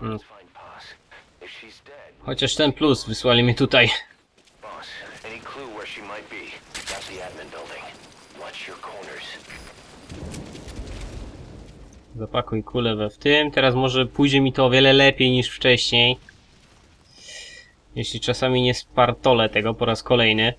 Hmm. Chociaż ten plus wysłali mnie tutaj. Zapakuj kulę we w tym. Teraz może pójdzie mi to o wiele lepiej niż wcześniej. Jeśli czasami nie spartolę tego po raz kolejny.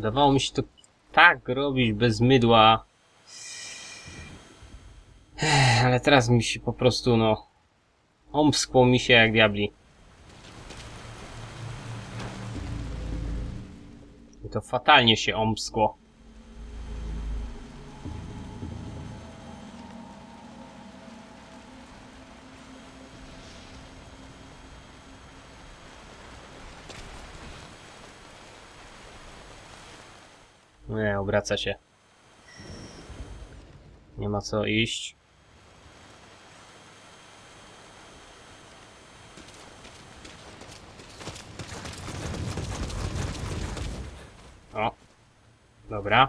Udawało mi się to tak robić bez mydła. Ale teraz mi się po prostu, no... Omskło mi się jak diabli. I to fatalnie się omskło. Nie, obraca się. Nie ma co iść. O. Dobra.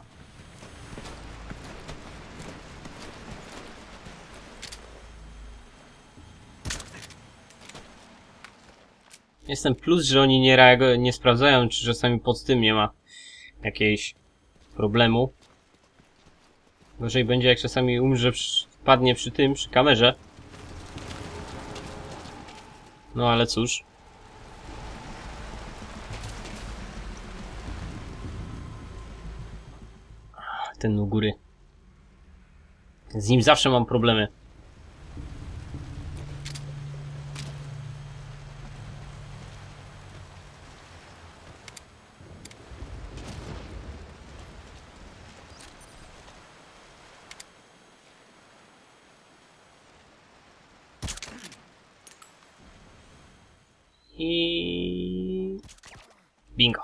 Jest ten plus, że oni nie, nie sprawdzają, czy czasami pod tym nie ma jakiejś problemu. Gorzej będzie jak czasami umrze, padnie przy tym, przy kamerze. No ale cóż. Ten u góry. Z nim zawsze mam problemy. I... Bingo.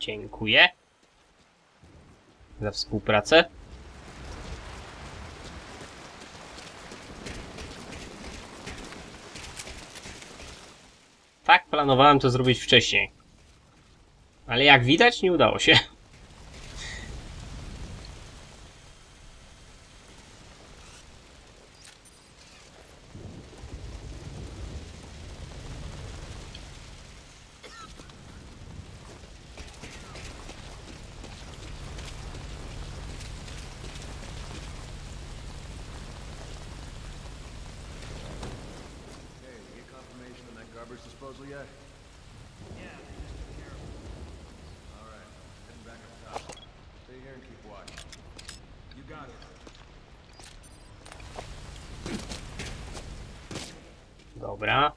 Dziękuję. Za współpracę. Tak, planowałem to zrobić wcześniej. Ale jak widać, nie udało się. Dobra.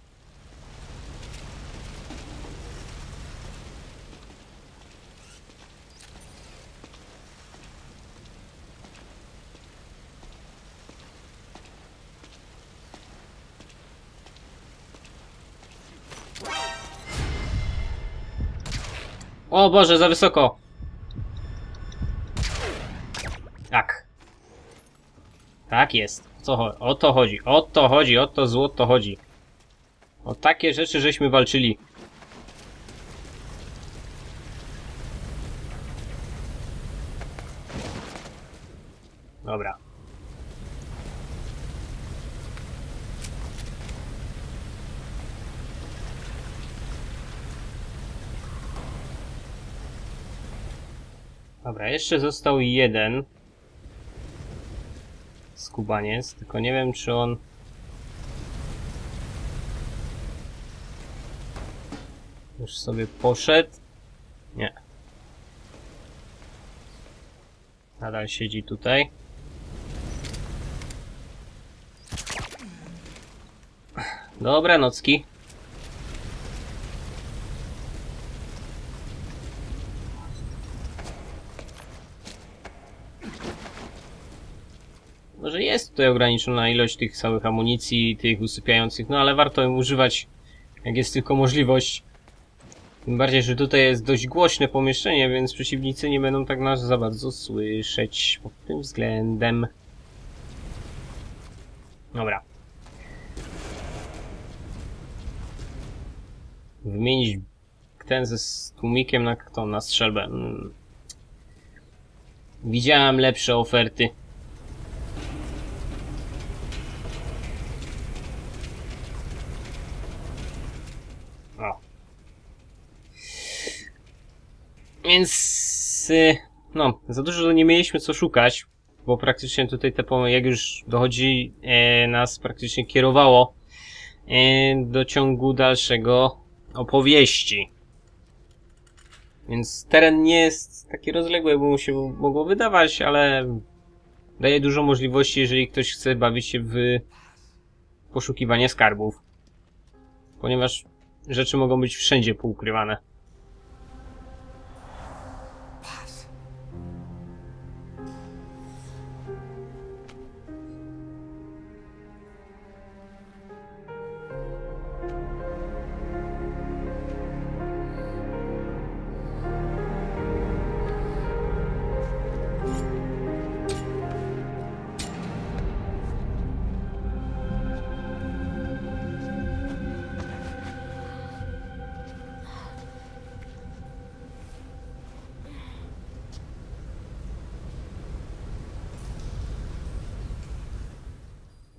O Boże, za wysoko. Tak. Tak jest. O to chodzi. O to chodzi. O to złoto chodzi. O takie rzeczy żeśmy walczyli. Dobra. Dobra, jeszcze został jeden skubaniec, tylko nie wiem czy on Już sobie poszedł. Nie. Nadal siedzi tutaj. Dobra, nocki. Może jest tutaj ograniczona ilość tych całych amunicji, tych usypiających, no ale warto im używać, jak jest tylko możliwość. Tym bardziej, że tutaj jest dość głośne pomieszczenie, więc przeciwnicy nie będą tak nas za bardzo słyszeć pod tym względem. Dobra. Wymienić ten ze tłumikiem na kto? Na strzelbę. Mm. Widziałem lepsze oferty. Więc y, no, za dużo nie mieliśmy co szukać, bo praktycznie tutaj te jak już dochodzi e, nas praktycznie kierowało e, do ciągu dalszego opowieści. Więc teren nie jest taki rozległy, jakby mu się mogło wydawać, ale daje dużo możliwości, jeżeli ktoś chce bawić się w poszukiwanie skarbów. Ponieważ rzeczy mogą być wszędzie poukrywane.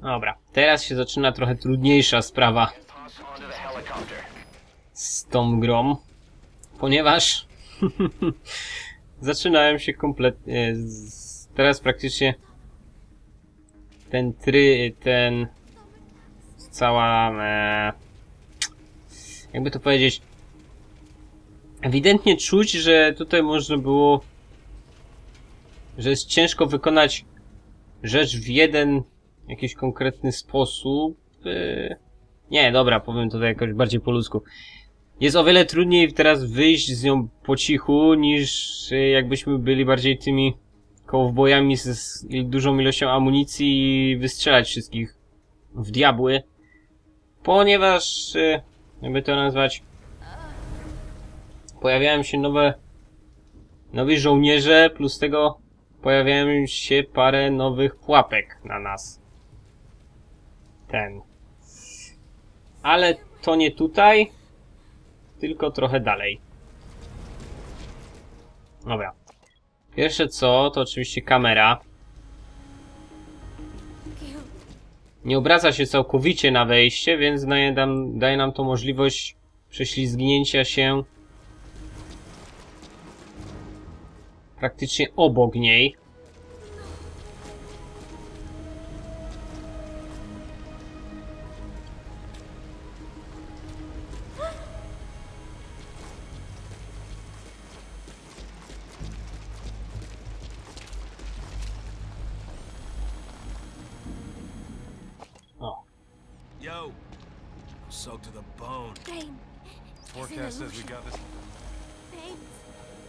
Dobra, teraz się zaczyna trochę trudniejsza sprawa z tą grą, ponieważ zaczynałem się kompletnie. Teraz praktycznie ten try, ten cała. E... Jakby to powiedzieć. Ewidentnie czuć, że tutaj można było. Że jest ciężko wykonać rzecz w jeden jakiś konkretny sposób. E... Nie, dobra, powiem to jakoś bardziej po ludzku. Jest o wiele trudniej teraz wyjść z nią po cichu, niż e, jakbyśmy byli bardziej tymi kołowbojami z, z dużą ilością amunicji i wystrzelać wszystkich w diabły. Ponieważ, e, jakby to nazwać, pojawiają się nowe, nowi żołnierze, plus tego pojawiają się parę nowych pułapek na nas. Ten. Ale to nie tutaj, tylko trochę dalej. Dobra. Pierwsze co, to oczywiście kamera. Nie obraca się całkowicie na wejście, więc daje nam, daje nam to możliwość prześlizgnięcia się praktycznie obok niej. Yo! I'm soaked to the bone. Pain. Forecast says we got this.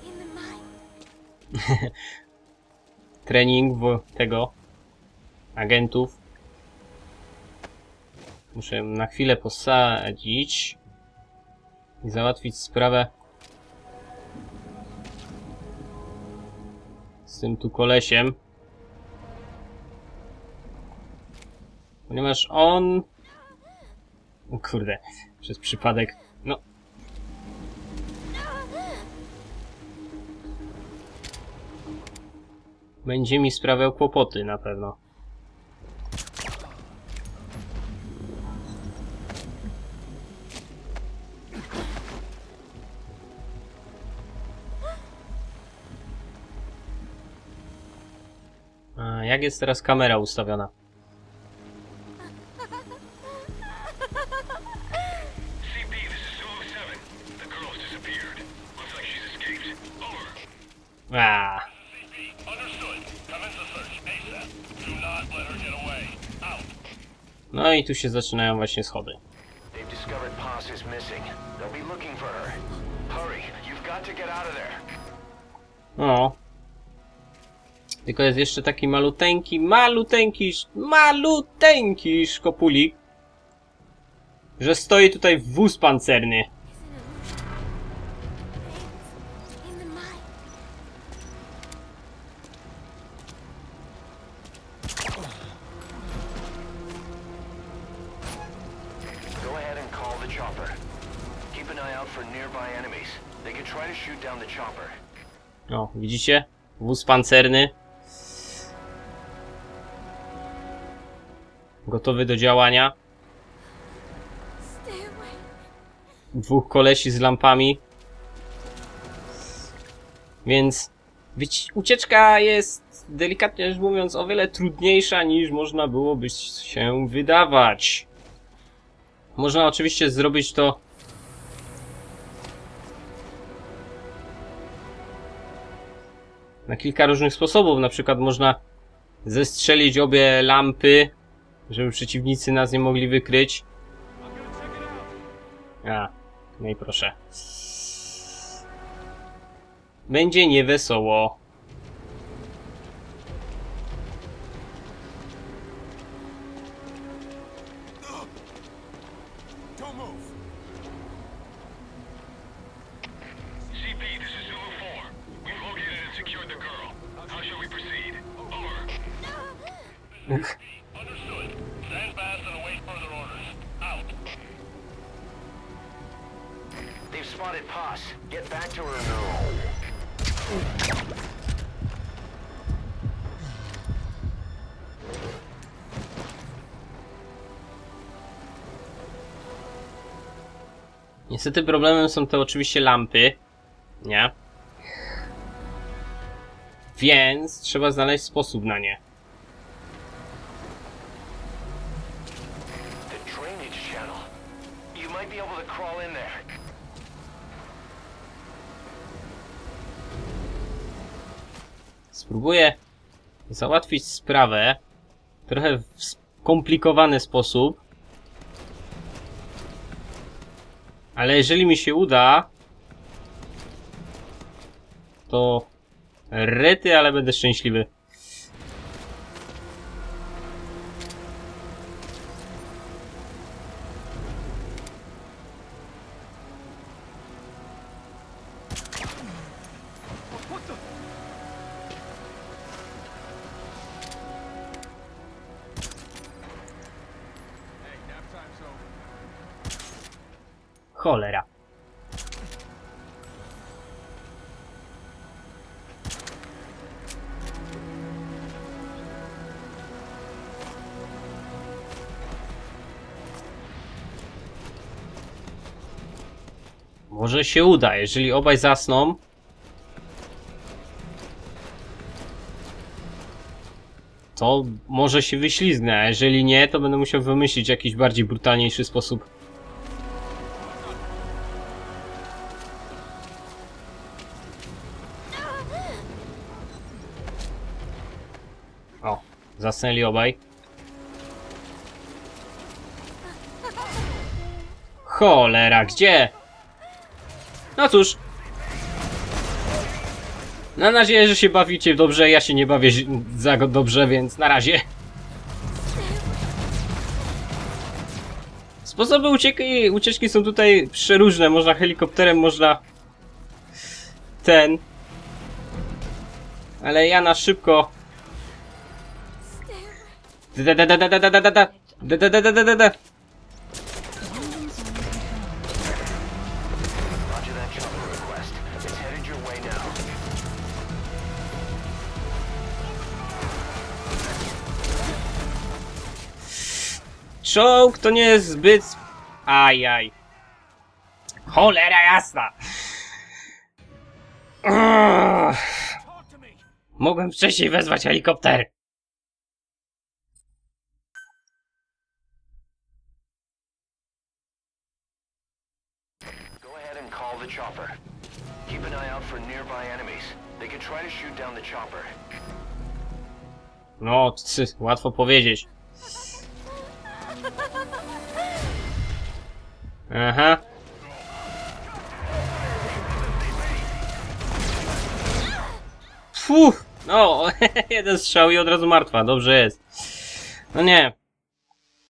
In the mind. trening w tego agentów. Muszę na chwilę posadzić i załatwić sprawę z tym tu kolesiem. Ponieważ on... O kurde, przez przypadek... No, będzie mi sprawiał kłopoty na pewno. Jak jest teraz kamera ustawiona? I tu się zaczynają właśnie schody. No. Tylko jest jeszcze taki maluteńki, maluteńki, maluteńki szkopulik, że stoi tutaj wóz pancerny. O, widzicie? Wóz pancerny. Gotowy do działania. Dwóch kolesi z lampami. Więc ucieczka jest, delikatnie rzecz mówiąc, o wiele trudniejsza niż można byłoby się wydawać. Można oczywiście zrobić to na kilka różnych sposobów. Na przykład można zestrzelić obie lampy, żeby przeciwnicy nas nie mogli wykryć. A, no i proszę. Będzie niewesoło. CP, They've. Niestety problemem są to oczywiście lampy. Nie? Więc trzeba znaleźć sposób na nie. Be able to crawl in there. Spróbuję załatwić sprawę trochę w skomplikowany sposób. Ale jeżeli mi się uda, to rety, ale będę szczęśliwy. Cholera. Może się uda, jeżeli obaj zasną. To może się wyślizgnę, a jeżeli nie, to będę musiał wymyślić jakiś bardziej brutalniejszy sposób. Zasnęli obaj. Cholera, gdzie? No cóż. Mam nadzieję, że się bawicie dobrze. Ja się nie bawię za dobrze, więc na razie. Sposoby ucieki, ucieczki są tutaj przeróżne. Można helikopterem, można... Ten. Ale ja na szybko Da. Czołg to nie jest zbyt... Ajaj. Cholera jasna. Ugh. Mogłem wcześniej wezwać helikopter. And call the chopper. Keep an eye out for nearby enemies. They can try to shoot down the chopper. No, cy, łatwo powiedzieć. Aha. Fuh, no, jeden strzał i od razu martwa, dobrze jest. No nie,